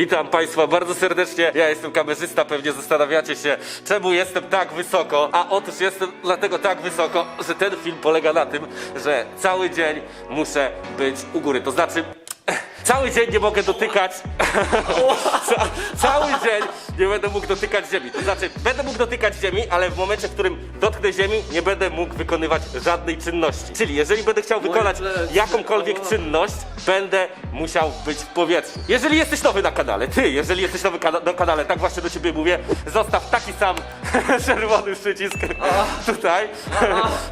Witam Państwa bardzo serdecznie. Ja jestem kamerzysta, pewnie zastanawiacie się, czemu jestem tak wysoko. A otóż jestem dlatego tak wysoko, że ten film polega na tym, że cały dzień muszę być u góry. To znaczy, cały dzień nie mogę dotykać. Ca cały dzień nie będę mógł dotykać ziemi. To znaczy, będę mógł dotykać ziemi, ale w momencie, w którym dotknę ziemi, nie będę mógł wykonywać żadnej czynności. Czyli jeżeli będę chciał wykonać jakąkolwiek czynność, będę musiał być w powietrzu. Jeżeli jesteś nowy na kanale, ty, jeżeli jesteś nowy kana- na kanale, tak właśnie do ciebie mówię, zostaw taki sam czerwony przycisk tutaj.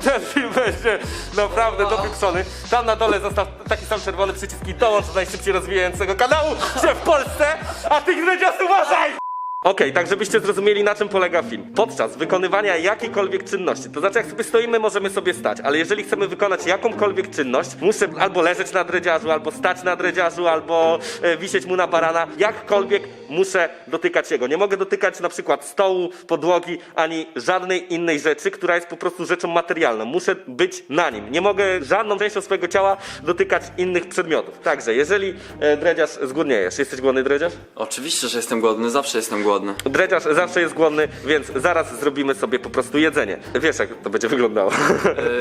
Ten film będzie naprawdę dopieprzony. Tam na dole zostaw taki sam czerwony przycisk i dołącz do najszybciej rozwijającego kanału się w Polsce, a ty Gredzias uważaj! Okej, tak żebyście zrozumieli na czym polega film. Podczas wykonywania jakiejkolwiek czynności, to znaczy jak sobie stoimy, możemy sobie stać, ale jeżeli chcemy wykonać jakąkolwiek czynność, muszę albo leżeć na dredziarzu, albo stać na dredziarzu, albo e, wisieć mu na barana, jakkolwiek muszę dotykać jego. Nie mogę dotykać na przykład stołu, podłogi, ani żadnej innej rzeczy, która jest po prostu rzeczą materialną. Muszę być na nim. Nie mogę żadną częścią swojego ciała dotykać innych przedmiotów. Także, jeżeli e, dredziarz zgłodniejesz, jesteś głodny dredziarz? Oczywiście, że jestem głodny, zawsze jestem głodny. Dredziarz zawsze jest głodny, więc zaraz zrobimy sobie po prostu jedzenie. Wiesz, jak to będzie wyglądało.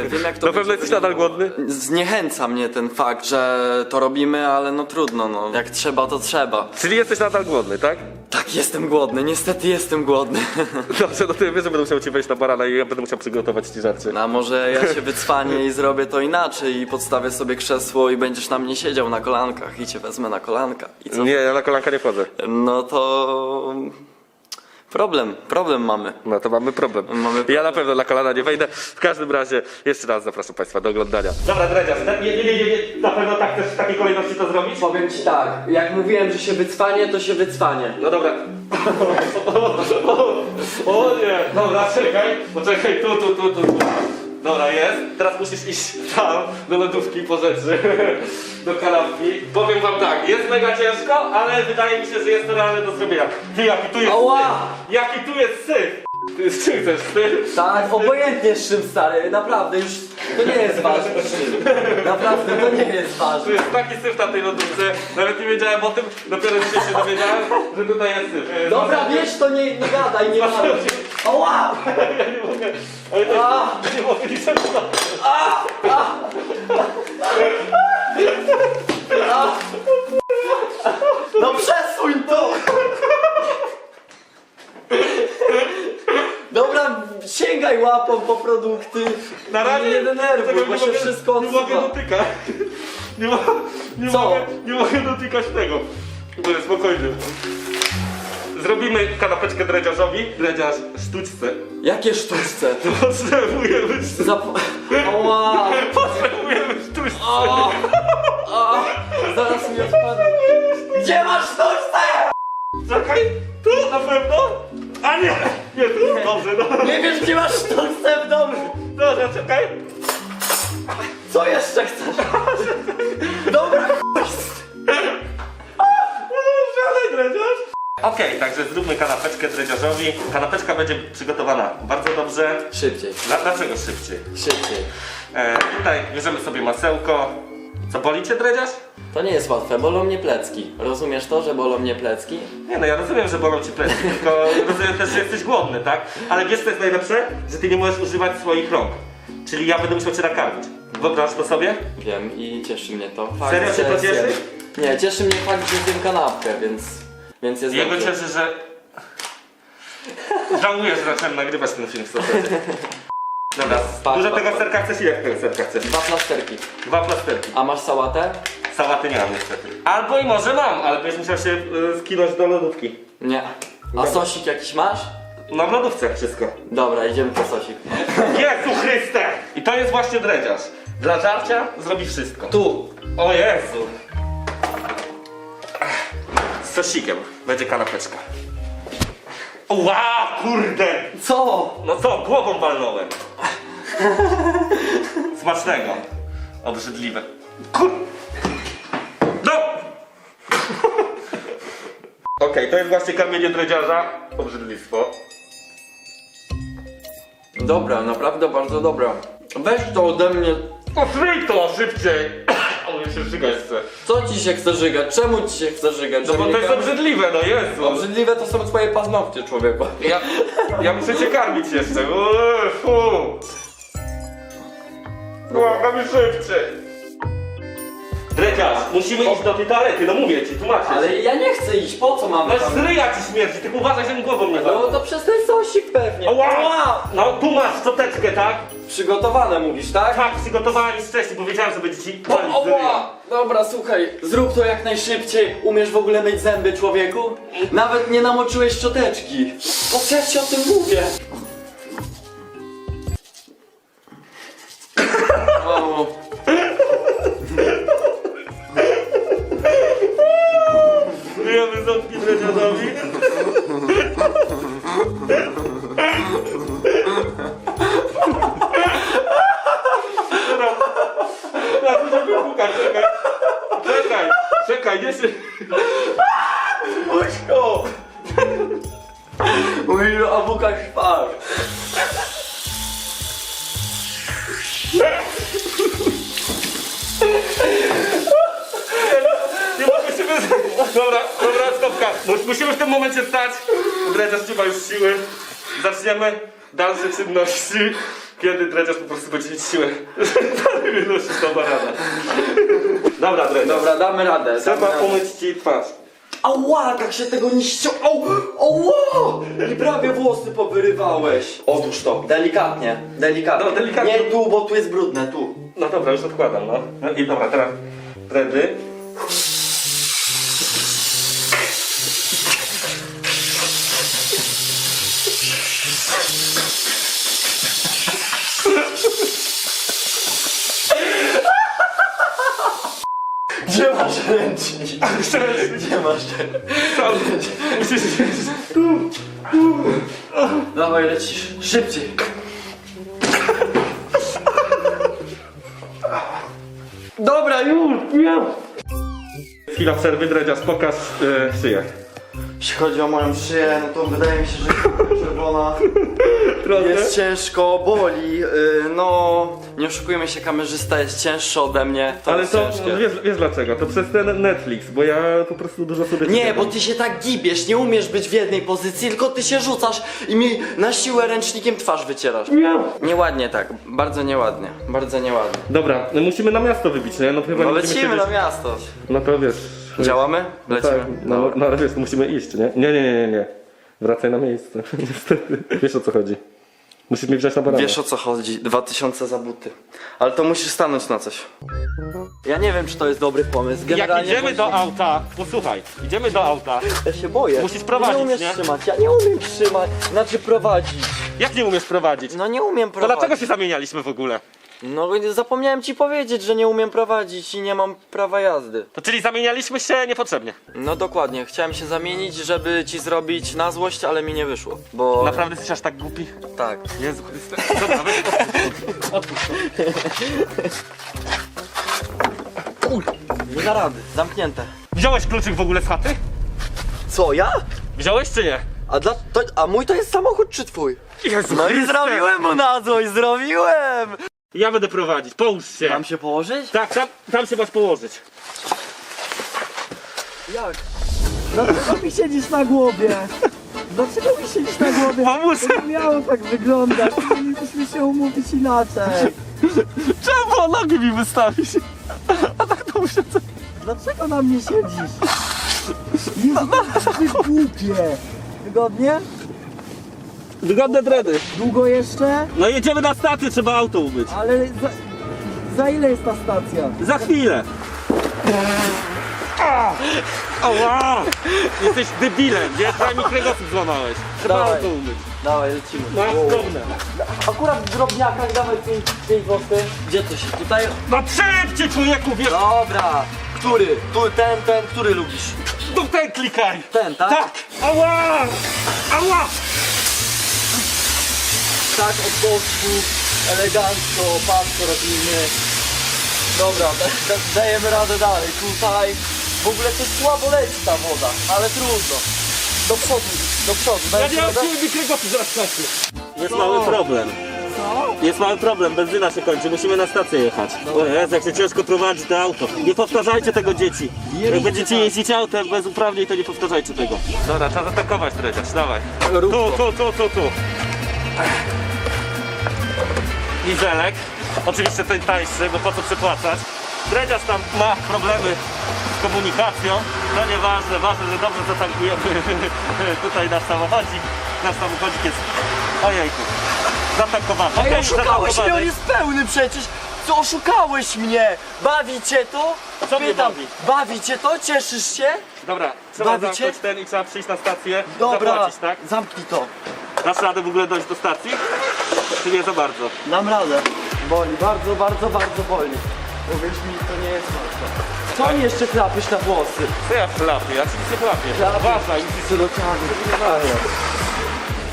E, wiem jak to Na pewno będzie jesteś nadal głodny? Zniechęca mnie ten fakt, że to robimy, ale no trudno, no. Jak trzeba, to trzeba. Czyli jesteś nadal głodny, tak? Tak, jestem głodny, niestety jestem głodny. Dobrze, no to ja wiesz, że będę musiał ci wejść na barana i ja będę musiał przygotować ci żarcie. A może ja się wycwanię i zrobię to inaczej i podstawię sobie krzesło i będziesz na mnie siedział na kolankach i cię wezmę na kolanka. I co? Nie, ja na kolanka nie wchodzę. No to... Problem, problem mamy. No to mamy problem. Mamy Ja na pewno na kolana nie wejdę. W każdym razie jeszcze raz zapraszam Państwa do oglądania. Dobra, Dredziarz, nie, nie, nie, nie, na pewno tak chcesz w takiej kolejności to zrobić? Powiem ci tak, jak mówiłem, że się wycwanie, to się wycwanie. No dobra. O nie, dobra, czekaj, poczekaj, tu, tu, tu, tu, tu. Dobra, jest. Teraz musisz iść tam, do lodówki po rzeczy, do kanapki. Powiem wam tak, jest mega ciężko, ale wydaje mi się, że jest to realne do zrobienia. Ty, jaki tu jest Ała! syf! Jaki tu jest syf! Tu jest czym też syf? Tak, obojętnie z czym stary, naprawdę już to nie jest ważne z czym. Naprawdę to nie jest Tu ważne. jest taki syf na tej lodówce, nawet nie wiedziałem o tym, dopiero dzisiaj się dowiedziałem, że tutaj jest syf. Dobra, wiesz to nie, nie gadaj, nie gadaj. Ała! Ja nie mogę, ale to A! jest, nie mogę liczyć na No przesuń to! Sięgaj łapą po produkty. Na razie nie denerwuj, bo nie się mogę- wszystko Nie mogę dotykać. Nie, mo nie, Co? mogę, nie mogę dotykać tego. Dobra, spokojnie. Zrobimy kanapeczkę dredziarzowi. Dredziarz sztuczce. Jakie sztuczce? Potrzebujemy sztuczce. Zap... Ała! Potrzebujemy sztuczce. O! O! Zaraz mi odpadnie. Gdzie masz sztuczce? Czekaj, tu na pewno? A nie, nie tu. Dobrze, no. Nie wiesz gdzie masz sztuczce w domu? Dobra, czekaj. Co jeszcze chcesz? Dobra, chuj. Żadnej dredziarz. Okej, także zróbmy kanapeczkę dredziarzowi. Kanapeczka będzie przygotowana bardzo dobrze. Szybciej, Dla, dlaczego szybciej? szybciej. E, tutaj bierzemy sobie masełko. Co boli cię dredziarz? To nie jest łatwe, bolą mnie plecki. Rozumiesz to, że bolą mnie plecki? Nie no, ja rozumiem, że bolą ci plecy, tylko rozumiem też, że jesteś głodny, tak? Ale wiesz co jest najlepsze? Że ty nie możesz używać swoich rąk. Czyli ja będę musiał cię nakarmić. Wyobraź to sobie? Wiem i cieszy mnie to. Fakt, Serio cię że to zjem. cieszy? Nie, cieszy mnie fakt, że zjem kanapkę, więc... Więc jest Jego dobrze. cieszy, że... Żałuję, że zacząłem nagrywać ten film w zasadzie. Dobra, Patrz, dużo patrz, tego patrz. serka chcesz? Ile tego serka chcesz? Dwa plasterki. Dwa plasterki. A masz sałatę? Sałaty nie mam niestety. Albo i może mam, ale będziesz musiał się y, skinąć do lodówki. Nie. A sosik jakiś masz? Mam w lodówce wszystko. Dobra, idziemy po sosik. Jezu Chryste! I to jest właśnie dredziarz. Dla żarcia zrobi wszystko. Tu. O Jezu. Z sosikiem będzie kanapeczka. Ła, kurde! Co? No co, głową walnąłem. Smacznego. Obrzydliwe. Kur... No! Okej, to jest właśnie kamienie dredziarza. Obrzydlistwo. Dobra, naprawdę bardzo dobra. Weź to ode mnie. Otwórz to szybciej! mi się żygać. Co ci się chce żygać? Czemu ci się chce żygać? No bo to jest obrzydliwe, no Jezu. Obrzydliwe to są twoje paznokcie, człowieku. Ja, ja muszę cię karmić jeszcze. Uuu. Błagam mi szybciej. Dredziarz, musimy iść do tej toalety, no mówię ci, tłumaczę Ale ci. ja nie chcę iść, po co mamy No tam? z ryja ci śmierdzi, ty uważaj, że mi głową nie No to przez ten sosik pewnie. Ała! No tu masz szczoteczkę, tak? Przygotowane mówisz, tak? Tak, przygotowałem już wcześniej, bo wiedziałem, że będzie ci palić z ryja. Oła! Dobra, słuchaj, zrób to jak najszybciej. Umiesz w ogóle myć zęby, człowieku? Nawet nie namoczyłeś szczoteczki. Po co ja ci o tym mówię? Mówisz o bukach szpar. Nie mogę się wys... Dobra, dobra, stopka. Mus- Musimy w tym momencie stać. Dredziarz nie ma już siły. Zaczniemy dalsze czynności, kiedy dredziarz po prostu będzie mieć siłę. Dalej wynosić tą baranę. Dobra, dredziarz. Dobra, damy radę. damy Trzeba radę. umyć ci twarz. Ała, tak się tego nie ścią... Au, ała! I prawie włosy powyrywałeś. Odłóż to, delikatnie, delikatnie. No, delikatnie. Nie tu, bo tu jest brudne, tu. No dobra, już odkładam, no. no I dobra, teraz dredy. Gdzie masz ręcznik? Gdzie masz musisz Dawaj, lecisz. Szybciej. Dobra, już, już. Chwila przerwy, dredziarz, pokaż e, szyję. Jeśli chodzi o moją szyję, no to wydaje mi się, że czerwona jest ciężko, boli. Yy, no, nie oszukujmy się, kamerzysta jest cięższy ode mnie. To Ale jest to, ciężkie. wiesz, wiesz dlaczego? To przez ten Netflix, bo ja po prostu dużo sobie... Nie, bo ty się tak gibiesz, nie umiesz być w jednej pozycji, tylko ty się rzucasz i mi na siłę ręcznikiem twarz wycierasz. Nieładnie tak, bardzo nieładnie, bardzo nieładnie. Dobra, no musimy na miasto wybić, nie? No, chyba No nie będziemy lecimy na siedzieć- miasto. No to wiesz... Działamy? No Lecimy. tak, no, no ale wiesz, to musimy iść, nie? Nie, nie, nie, nie, nie. Wracaj na miejsce, niestety. Wiesz o co chodzi. Musisz mnie wziąć na baranę. Wiesz o co chodzi, 2000 za buty. Ale to musisz stanąć na coś. Ja nie wiem, czy to jest dobry pomysł. Jak Generalnie idziemy do auta, posłuchaj, idziemy do auta. Ja się boję. Musisz prowadzić, Nie umiesz nie? trzymać, ja nie umiem trzymać, znaczy prowadzić. Jak nie umiesz prowadzić? No nie umiem To prowadzić. dlaczego się zamienialiśmy w ogóle? No zapomniałem ci powiedzieć, że nie umiem prowadzić i nie mam prawa jazdy. To czyli zamienialiśmy się niepotrzebnie. No dokładnie, chciałem się zamienić, żeby ci zrobić na złość, ale mi nie wyszło. Bo. Naprawdę jesteś aż tak głupi? Tak. Jezu Chryste. Dobra, weź odpuść. Nie da rady, zamknięte. Wziąłeś kluczyk w ogóle z chaty? Co, ja? Wziąłeś czy nie? A, dla, to, a mój to jest samochód czy twój? Jezu No i Chryste. zrobiłem mu na złość, zrobiłem! Ja będę prowadzić, połóż się. Mam się położyć? Tak, tam, tam się masz położyć. Jak? Dlaczego mi siedzisz na głowie? Dlaczego mi siedzisz na głowie? Pomóż! To nie miało tak wyglądać. Powinniśmy się umówić inaczej. Czemu nogi mi wystawić? Dlaczego na mnie siedzisz? Jezu, to jest głupie. Wygodnie? Wygodne dredy. Długo jeszcze? No jedziemy na stację, trzeba auto umyć. Ale za, za ile jest ta stacja? Za chwilę. Ała! Jesteś debilem, nie? Prawie mi kręgosłup złamałeś. Trzeba Dawaj. auto umyć. Dawaj, lecimy. Drobne. Akurat w drobniakach dawaj 5 zł. Gdzie to się? Tutaj? No szybciej człowieku, wiesz? Dobra. Który? Tu, ten, ten, który lubisz? No ten klikaj. Ten, tak? Tak! Ała! Ała! Tak, od boku, elegancko, pasko robimy. Dobra, da, da, dajemy radę dalej. Tutaj w ogóle to słabo leci ta woda, ale trudno. Do przodu, do przodu, Ja nie mam siły, mi kręgosłup zaraz skoczy. Jest mały problem. Co? Jest mały problem, benzyna się kończy, musimy na stację jechać. O Jezu, jak się ciężko prowadzi to auto. Nie powtarzajcie tego dzieci. Jak będziecie jeździć autem bez uprawnień, to nie powtarzajcie tego. Dobra, trzeba zatankować dredziarz, dawaj. Tu, tu, tu, tu, tu. Nizelek. Oczywiście ten tańszy, bo po co przepłacać. Dredziarz tam ma problemy z komunikacją. No nieważne, ważne, że dobrze zatankujemy tutaj nasz samochodzik. Nasz samochodzik jest... Ojejku. Zatankowany. Ej, Okej, oszukałeś mnie, on jest pełny przecież! Co, oszukałeś mnie! Bawi cię to? Co mnie bawi? bawi cię to? Cieszysz się? Dobra, trzeba Bawicie? zamknąć ten i trzeba przyjść na stację, Dobra, zapłacić, tak? zamknij to. Dasz radę w ogóle dojść do stacji? Czy nie za bardzo? Dam radę. Boli, bardzo, bardzo, bardzo boli. Uwierz mi, to nie jest łatwe. Co mi jeszcze chlapiesz na włosy? Co ja chlapię? Ja ci nic nie chlapię. Chlapię. Uważaj, Psylociany.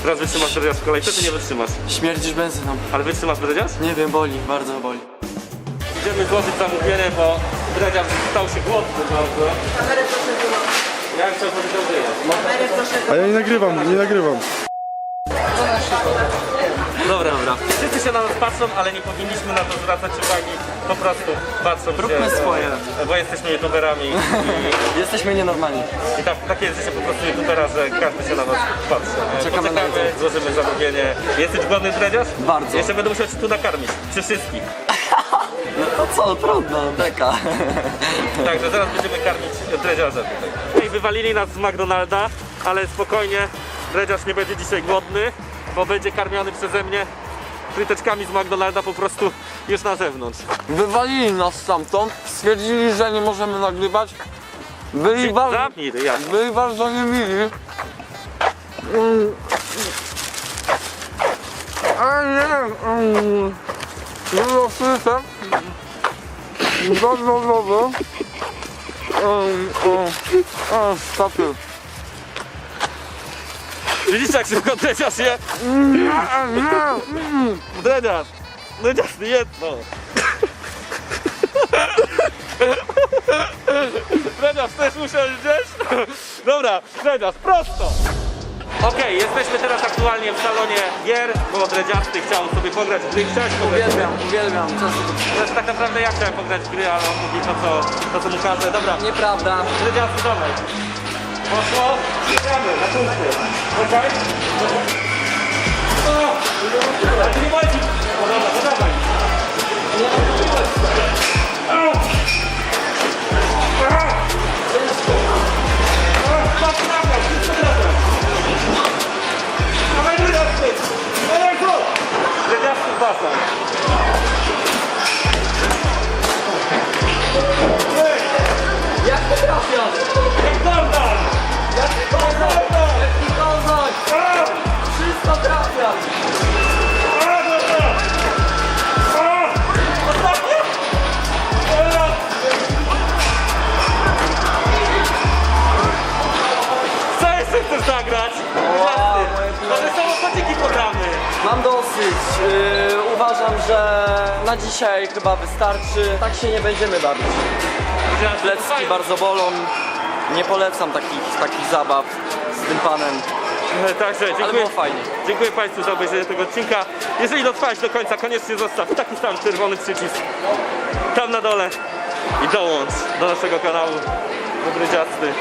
teraz wytrzymasz dredziarz w kolejce, czy nie wytrzymasz? Śmierdzisz benzyną. Ale wytrzymasz dredziarz? Nie wiem, boli, bardzo boli. Idziemy złożyć zamówienie, bo dredziarz stał się głodny bardzo. Ja chciał powiedzieć, że jest. A ja nie nagrywam, nie nagrywam. Dobra, dobra. Wszyscy się na nas patrzą, ale nie powinniśmy na to zwracać uwagi. Po prostu patrzą Róbmy się, swoje. Bo jesteśmy youtuberami i, Jesteśmy nienormalni. i tak, takie jest życie po prostu youtubera, że każdy się na nas patrzy. Czekamy na Poczekamy, jedzenie. złożymy zamówienie. Jesteś głodny dredziarz? Bardzo. Jeszcze będę musiał cię tu nakarmić. Przy wszystkich. No to co, trudno, deka. Także zaraz będziemy karmić dredziarza tutaj. I wywalili nas z McDonalda, ale spokojnie, dredziarz nie będzie dzisiaj głodny, bo będzie karmiony przeze mnie fryteczkami z McDonalda po prostu już na zewnątrz. Wywalili nas stamtąd, stwierdzili, że nie możemy nagrywać. Byli Zamknij Jasiu. byli bardzo niemili. Mm. A nie, mm. Było frytek. Bardzo dobre. Um, um, um, Widzisz jak szybko dredziarz je? Dredziarz! Dredziarz, jedno! Dredziarz, też musiał gdzieś? Dobra, dredziarz, prosto! Okej, jesteśmy teraz aktualnie w salonie gier, bo dredziasty chciał sobie pograć w gry. Chciałeś pograć uwielbiam, uwielbiam. Czasem Znaczy, tak naprawdę ja chciałem pograć w gry, ale on mówi to co, to, co mu każe. Dobra, Nieprawda. dredziasty, dawaj. Gramy na punkty. Okej? O! Ale ty nie walczysz! No dobra, no dawaj. Dredziasty basan. Jak ty trafiasz? Uważam, że na dzisiaj chyba wystarczy. Tak się nie będziemy bawić. Plecki bardzo bolą. Nie polecam takich, takich zabaw z tym panem. Także Ale dziękuję. było fajnie. Dziękuję Państwu za obejrzenie tego odcinka. Jeżeli dotrwałeś do końca, koniecznie zostaw taki sam czerwony przycisk tam na dole i dołącz do naszego kanału Dobry Dziasty.